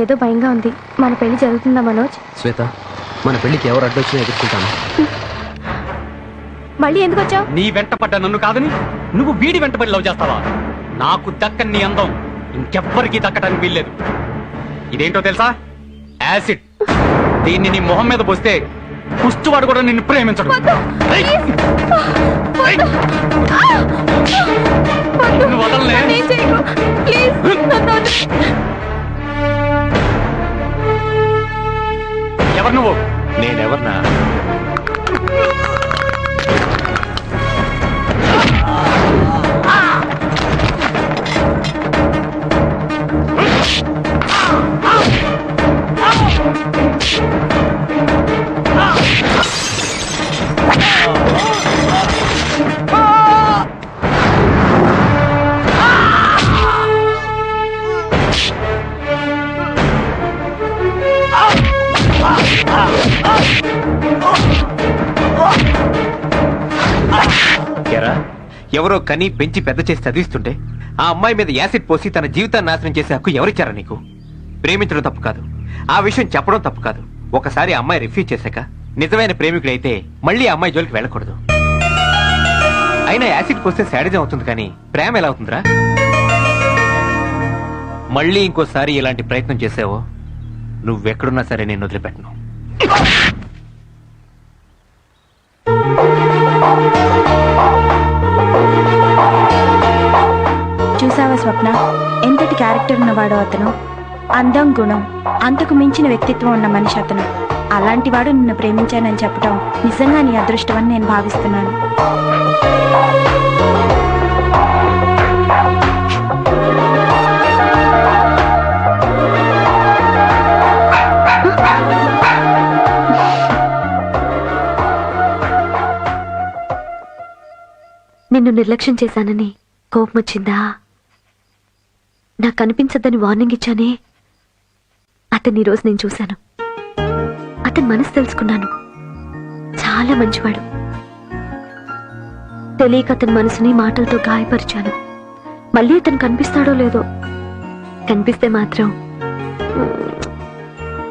నాకేదో భయంగా ఉంది. మన పెళ్ళి జరుగుతుందా మనోజ్? శ్వేత మన పెళ్ళికి ఎవరు అడ్డొచ్చినా ఎదుర్కొంటాను. మళ్ళీ ఎందుకు వచ్చావు? నీ వెంట పడ్డ నన్ను కాదని నువ్వు వీడి వెంటబడి లవ్ చేస్తావా? నాకు దక్కని నీ అందం ఇంకెవ్వరికీ దక్కడానికి వీల్లేదు. ఇదేంటో తెలుసా? యాసిడ్. దీన్ని నీ మొహం మీద పోస్తే కుష్టివాడు కూడా నిన్ను ప్రేమించడు. ఏయ్! ఏయ్! నిన్ను వదలనే. ఎవరు నువ్వు? నేనెవర్నా? ఎవరో కని పెంచి పెద్ద చేసి చదివిస్తుంటే ఆ అమ్మాయి మీద యాసిడ్ పోసి తన జీవితాన్ని నాశనం చేసే హక్కు ఎవరిచ్చారా నీకు? ప్రేమించడం తప్పు కాదు. ఆ విషయం చెప్పడం తప్పు కాదు. ఒకసారి అమ్మాయి రిఫ్యూజ్ చేశాక నిజమైన ప్రేమికుడైతే మళ్ళీ ఆ అమ్మాయి జోలికి వెళ్ళకూడదు. అయినా యాసిడ్ పోస్తే శాడిజం అవుతుంది కానీ ప్రేమ ఎలా అవుతుందిరా? మళ్ళీ ఇంకోసారి ఇలాంటి ప్రయత్నం చేసావో నువ్వెక్కడున్నా సరే నేను వదిలిపెట్టను. చూసావా స్వప్న ఎంతటి క్యారెక్టర్ ఉన్నవాడో అతను? అందం గుణం అంతకు మించిన వ్యక్తిత్వం ఉన్న మనిషి అతను. అలాంటి వాడు నిన్ను ప్రేమించానని చెప్పడం నిజంగా నీ అదృష్టం అని నేను భావిస్తున్నాను. నిన్ను నిర్లక్ష్యం చేశానని కోపం వచ్చిందా నాకు కనిపించద్దని వార్నింగ్ ఇచ్చానే? అతన్ని ఈరోజు నేను చూశాను. అతని మనసు తెలుసుకున్నాను. చాలా మంచివాడు. తెలియక అతని మనసుని మాటలతో గాయపరిచాను. మళ్ళీ అతను కనిపిస్తాడో లేదో కనిపిస్తే మాత్రం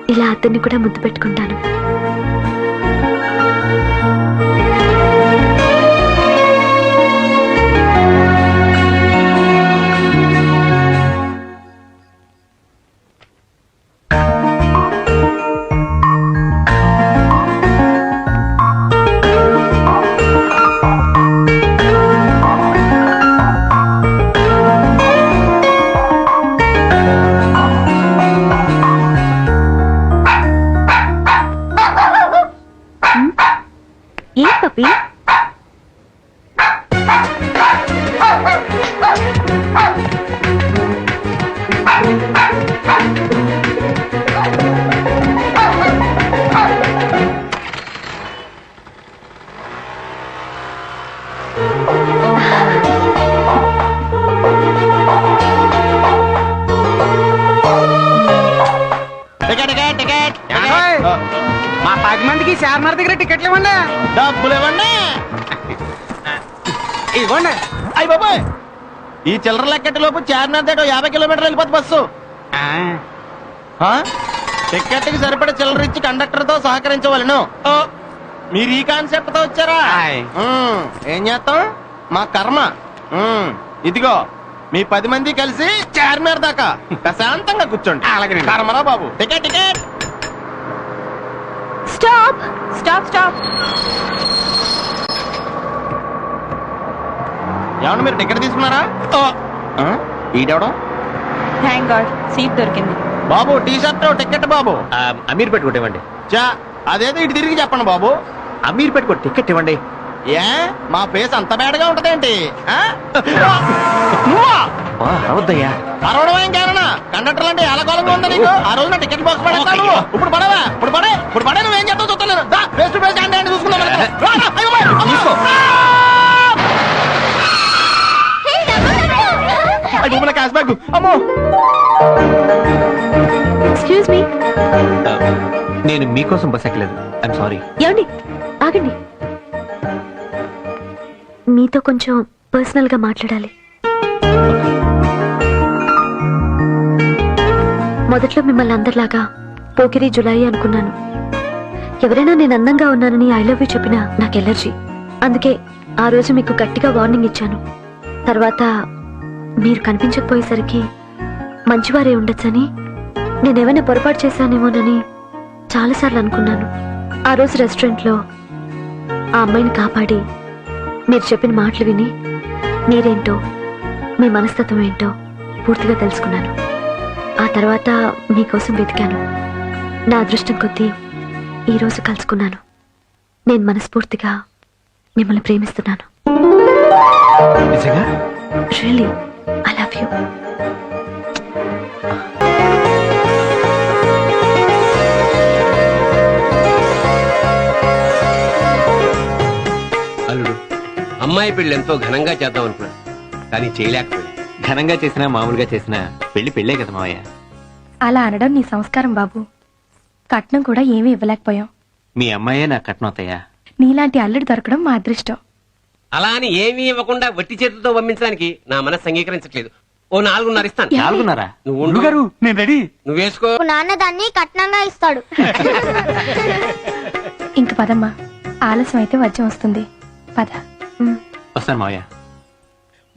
ఇలా అతన్ని కూడా ముద్దు పెట్టుకుంటాను. మా పది మందికి చార్మినార్ దగ్గర టికెట్లు ఇవ్వండి. డబ్బులు ఇవ్వండి. ఇవ్వండి. అయ్యి బాబాయ్! ఈ చిల్లర లెక్కటి లోపు చార్మినార్ దాటో యాభై కిలోమీటర్లు వెళ్ళిపోతుంది బస్సు. ఆ? టికెట్కి సరిపడే చిల్లర ఇచ్చి కండక్టర్తో సహకరించవలను మీరు ఈ కాన్సెప్ట్తో వచ్చారా. ఉమ్, ఏం చేస్తాం మా కర్మ. ఉమ్, ఇదిగో మీ పది మంది కలిసి చార్మినార్ దాకా ప్రశాంతంగా కూర్చోండి. అలాగేనండి. కర్మరా బాబు. Ticket ticket stop stop stop ఏమన్నా మీరు టికెట్ తీసుకున్నారా? ఆ? ఈడెవడం? థ్యాంక్ గాడ్ సీట్ దొరికింది. బాబు టీ షర్ట్ టికెట్ బాబు అమీర్ పెట్టుకోటి ఇవ్వండి. చా అదేదో ఇటు తిరిగి చెప్పండి బాబు. అమీర్ పెట్టుకో టికెట్ ఇవ్వండి. ఏ? మా ఫేస్ అంత బేడగా ఉంటదేంటి? అరవద్దయ్యా అరవడం కారణా? కండక్టర్ అంటే ఎలకోలంగా ఉందా నీకు? ఆ రోజు నా టికెట్ బాక్స్ పడేస్తాను నువ్వు. ఇప్పుడు పడవా? ఇప్పుడు పడే? ఇప్పుడు పడే నువ్వేం చేస్తావు ఫేస్ టు ఫేస్ చూసుకుందాం క్యాష్ బ్యాగ్ అమ్మో. ఎక్స్క్యూజ్ మీ నేను మీకోసం బస్ ఎక్కలేదు. ఐఎమ్ సారీ ఏమండి? ఆగండి. మీతో కొంచెం పర్సనల్గా మాట్లాడాలి. మొదట్లో మిమ్మల్ని అందరిలాగా పోకిరి జులాయి అనుకున్నాను. ఎవరైనా నేను అందంగా ఉన్నానని ఐ లవ్ యూ చెప్పినా నాకు ఎలర్జీ. అందుకే ఆ రోజు మీకు గట్టిగా వార్నింగ్ ఇచ్చాను. తర్వాత మీరు కనిపించకపోయేసరికి మంచివారే ఉండొచ్చని నేనేమైనా పొరపాటు చేశానేమోనని చాలాసార్లు అనుకున్నాను. ఆ రోజు రెస్టారెంట్లో ఆ అమ్మాయిని కాపాడి మీరు చెప్పిన మాటలు విని మీరేంటో మీ మనస్తత్వం ఏంటో పూర్తిగా తెలుసుకున్నాను. ఆ తర్వాత మీకోసం వెతికాను. నా అదృష్టం కొద్దీ ఈరోజు కలుసుకున్నాను. నేను మనస్ఫూర్తిగా మిమ్మల్ని ప్రేమిస్తున్నాను. రియలీ ఐ లవ్ యూ అమ్మాయి పెళ్ళి ఎంతో ఘనంగా చేద్దాం అనుకున్నాను కానీ చేయలేకపోయాను. ఘనంగా చేసినా మామూలుగా చేసినా పెళ్ళి పెళ్ళే కదా మావయ్య. అలా అనడం నీ సంస్కారం బాబు. కట్నం కూడా ఏమీ ఇవ్వలేకపోయాం. మీ అమ్మాయే నా కట్నం అవుతాయా నీలాంటి అల్లుడు దొరకడం మా అదృష్టం. అలా అని ఏమీ ఇవ్వకుండా వట్టి చేతులతో పంపించడానికి నా మనసు అంగీకరించట్లేదు. ఓ నాలుగున్నర ఇస్తాను. నాలుగున్నారా? నువ్వు ఉండు. గారు నేను రెడీ. నువ్వు వేసుకో. నాన్న దాన్ని కట్నంగా ఇస్తాడు. ఇంక పదమ్మా. ఆలస్యం అయితే వజ్యం వస్తుంది. పద. వస్తాను మావయ్య.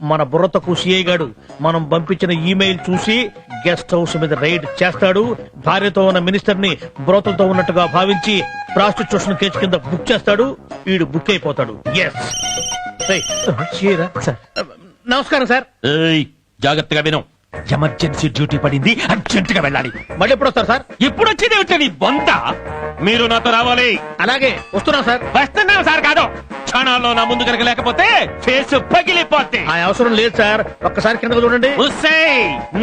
మన బుర్రతకు సిఐ గాడు మనం పంపించిన ఈమెయిల్ చూసి గెస్ట్ హౌస్ మీద రైడ్ చేస్తాడు. భార్యతో ఉన్న మినిస్టర్ని బ్రోతలతో ఉన్నట్టుగా భావించి ప్రాస్టిట్యూషన్ కేసు కింద బుక్ చేస్తాడు. వీడు బుక్ అయిపోతాడు. ఎస్ నమస్కారం సార్. జాగ్రత్తగా విను. ఎమర్జెన్సీ డ్యూటీ పడింది అర్జెంట్గా వెళ్ళాలి. మళ్ళీ ఎప్పుడు వస్తారు సార్? ఎప్పుడు వచ్చేది వచ్చేది బొంద మీరు నాతో రావాలి. అలాగే వస్తున్నాం సార్. వస్తున్నాం సార్ కాదు. క్షణాల్లో నా ముందు కనుక లేకపోతే ఫేస్ పగిలిపోతే ఆ అవసరం లేదు సార్. ఒక్కసారి కిందకు చూడండి.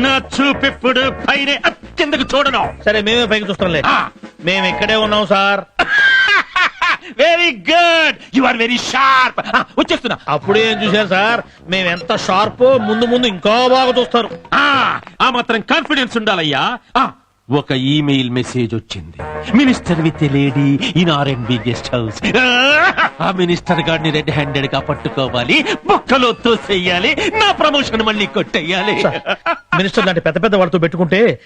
నా చూపిప్పుడు పైన కిందకు చూడను. సరే మేమే పైకి చూస్తాంలే. మేము ఇక్కడే ఉన్నాం sir. Very good you are very sharp వచ్చేస్తున్నా. అప్పుడే ఏం చూశారు సార్? మేము ఎంత షార్పో ముందు ముందు ఇంకా బాగా చూస్తారు. ఆ ఆ మాత్రం కాన్ఫిడెన్స్ ఉండాలయ్యా. ఆ, ఒక ఈమెయిల్ మెసేజ్ వచ్చింది. Minister with lady in R and B guest house ఆ మినిస్టర్ గారిని రెడ్ హ్యాండెడ్గా పట్టుకోవాలి. బొక్కలో తోసేయాలి. నా ప్రమోషన్ మళ్ళీ కొట్టేయాలి. మినిస్టర్ లాంటి పెద్ద పెద్ద వాళ్ళతో పెట్టుకుంటే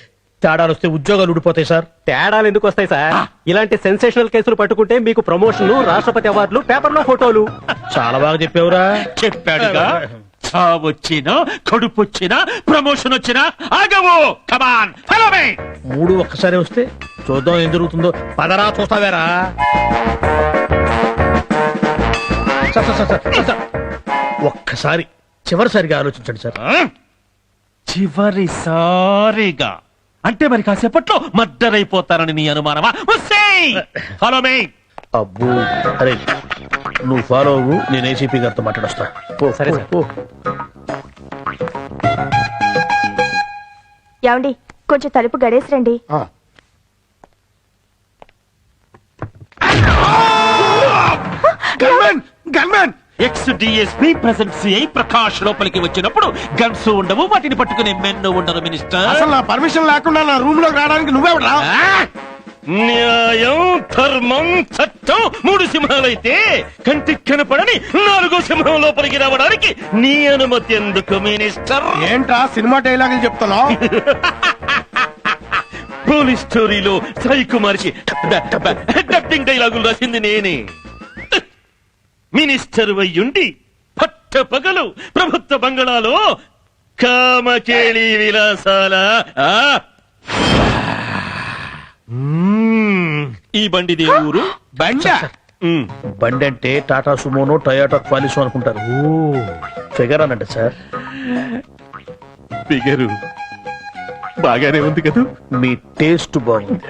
తేడాలు వస్తే ఉద్యోగాలు ఊడిపోతాయి సార్. తేడాలు ఎందుకు వస్తాయి సార్? ఇలాంటి సెన్సేషనల్ కేసులు పట్టుకుంటే మీకు ప్రమోషన్ రాష్ట్రపతి అవార్డులు పేపర్లో ఫోటోలు. చాలా బాగా చెప్పావురా. చెప్పాడుగా. చావొచ్చినా కడుపు వచ్చినా ప్రమోషన్ వచ్చినా ఆగవు కమాన్ మూడు ఒక్కసారి వస్తే చూద్దాం ఏం జరుగుతుందో. పదరా చూస్తావేరా. Sir, sir, sir, sir, sir. ఒక్కసారి చివరిసారిగా ఆలోచించండి సార్. చివరిసారిగా. అంటే మరి కాసేపట్లో మర్డర్ అయిపోతారని నీ అనుమానమా? ఫాలో మీ అబ్బో అరే నువ్వు ఫాలో అవ్వు నేను ఏసీపీ గారితో మాట్లాడొస్తా. పో, సరే, పో, సార్. పో. ఏమండి కొంచెం తలుపు గడేసి రండి ex DSP present CI Prakash లోపలికి వచ్చినప్పుడు గన్స్ ఉండవు వాటిని పట్టుకునే మెన్ను ఉండరు మినిస్టర్ అసలు నా పర్మిషన్ లేకుండా నా రూమ్లోకి రావడానికి నువ్వే ఆ! న్యాయం ధర్మం చట్టం మూడు సింహాలైతే కంటికి కనపడని నాలుగో సింహం లోపలికి రావడానికి నీ అనుమతి ఎందుకు మినిస్టర్ ఏంట్రా సినిమా డైలాగులు చెప్తున్నావు? పోలీస్ స్టోరీలో సాయి కుమార్కి డబ్బింగ్ డైలాగులు రాసింది నేనే. మినిస్టర్ వయ్యుండి పట్ట పగలు ప్రభుత్వ బంగళాలో కామకేళి విలాసాల. ఈ బండి ఊరు? బండ. బండి అంటే టాటా సుమోనో టయోటా క్వాలిసో అనుకుంటారు. ఫిగర్ అనండి సార్. ఫిగరు బాగానే ఉంది కదా? మీ టేస్ట్ బాగుంది.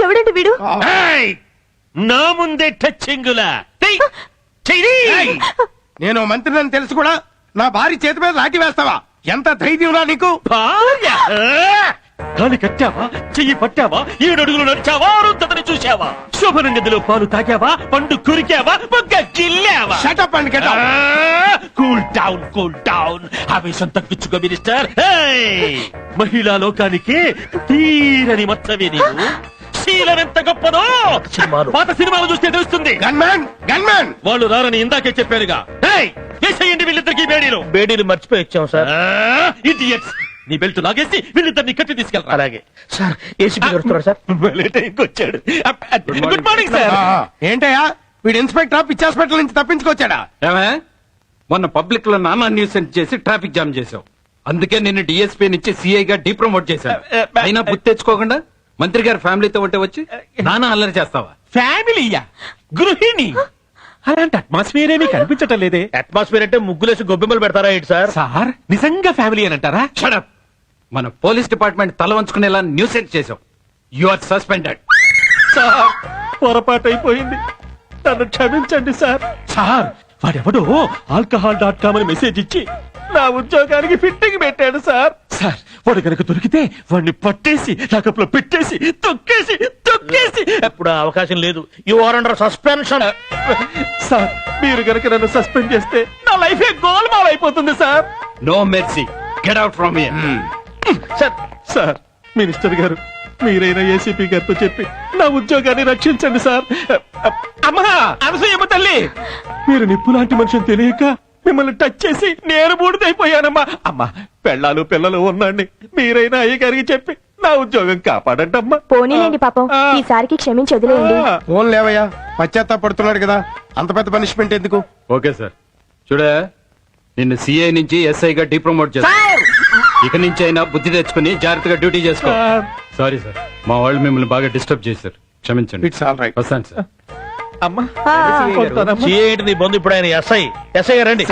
ఎవడండి వీడు? ఏయ్! నా ముందే టచ్చింగులా! నేను మంత్రిని తెలుసు కూడా నా భార్య చేతి మీద లాఠీ వేస్తావా? ఎంత ధైర్యంరా నీకు! కాలు కట్టావా? చెయ్యి పట్టావా? ఏడు అడుగులు నడిచావా? అరుంధతని చూశావా? శోభన పాలు తాగావా? పండు కురికావా? బొగ్గ గిల్లావా? Shut up and get cool down cool down. ఆవేశం తగ్గించుకో మినిస్టర్! మహిళా లోకానికి తీరని మచ్చవే నీవు. శీలం ఎంత గొప్పదో సినిమాలు. పాత సినిమాలు చూస్తే తెలుస్తుంది. Gunman gunman! వాళ్ళు రారని ఇందాకే చెప్పారుగా ఏయ్! వేసేయండి వీళ్ళిద్దరికి బేడీలు. బేడీలు మర్చిపోయి వచ్చాం సార్. ఇడియట్స్. నీ బెల్ట్ లాగేసి వీళ్ళిద్దరిని కట్టి తీసుకెళ్తా అలాగే. సార్ ఏసీపీ వస్తున్నారు సార్. వచ్చాడు. గుడ్ మార్నింగ్ సార్ ఏంటయ్యా? వీడు ఇన్స్పెక్టర్ పిచ్చి హాస్పిటల్ నుంచి తప్పించుకొచ్చాడా? మొన్న పబ్లిక్లో నానా న్యూసెన్స్ చేసి ట్రాఫిక్ జామ్ చేసావు అందుకే నిన్ను డిఎస్పీ నుంచి సిఐ గా డిప్రమోట్ చేశాను. అయినా గుర్తు తెచ్చుకోకుండా? మంత్రి గారి ఫ్యామిలీతో ఉంటే వచ్చి నానా అల్లరి చేస్తావా? ఫ్యామిలీయా? గృహిణి? అలాంటి అట్మాస్ఫియర్ ఏమీ కనిపించటం లేదే. అట్మాస్ఫియర్ అంటే ముగ్గులేసి గొబ్బెమ్మలు పెడతారా ఏంటి సార్? సార్ నిజంగా ఫ్యామిలీ అని అంటారా? షడప్ మన పోలీస్ డిపార్ట్మెంట్ తల వంచుకునేలా న్యూసెన్స్ చేసావు యు ఆర్ సస్పెండెడ్ సార్ పొరపాటు అయిపోయింది నన్ను క్షమించండి సార్. సార్ వాడెవడో ఆల్కహాల్ డాట్ కామ్ అని మెసేజ్ ఇచ్చి నా ఉద్యోగానికి ఫిట్టింగ్ పెట్టాడు సార్. సార్ వాడు కనుక దొరికితే వాడిని పట్టేసి లాకప్లో పెట్టేసి తొక్కేసి తొక్కేసి. ఇప్పుడు ఆ అవకాశం లేదు. You are under suspension sir మీరు కనుక నన్ను సస్పెండ్ చేస్తే నా లైఫ్ గోల్మాల్ అయిపోతుంది sir. No mercy get out from here sir. Sir minister గారు మీరైనా ఏసీపీ గారితో చెప్పి నా ఉద్యోగాన్ని రక్షించండి సార్. అమ్మా అనసూయమ్మ తల్లి. మీరు నిప్పు లాంటి మనిషిని తెలియక మిమ్మల్ని టచ్ చేసి నేను బూడిదైపోయానమ్మా. అమ్మా పెళ్ళాలు పిల్లలు ఉన్నాండి. మీరైనా అయ్య గారికి చెప్పి నా ఉద్యోగం కాపాడంటమ్మా. పోనీలేండి పాపం. ఈసారికి క్షమించి వదిలేయండి. ఫోన్ లేవయ్యా. పశ్చాత్తాపడుతున్నాడు కదా. అంత పెద్ద పనిష్మెంట్ ఎందుకు? Okay sir. చూడే నిన్ను సిఐ నుంచి ఎస్ఐ గా డిప్రమోట్ చేస్తా. ఇక నుంచి అయినా బుద్ధి తెచ్చుకుని జాగ్రత్తగా డ్యూటీ చేసుకో. సార్. సారీ సార్ మా వాళ్ళు మిమ్మల్ని బాగా డిస్టర్బ్ చేశారు. క్షమించండి. ఇట్స్ ఆల్ రైట్ వస్తాను సార్ అమ్మా వస్తానమ్మా. సిఐ నీ బంధు? ఇప్పుడు ఆయన ఎస్ఐ. ఎస్ఐ రండి.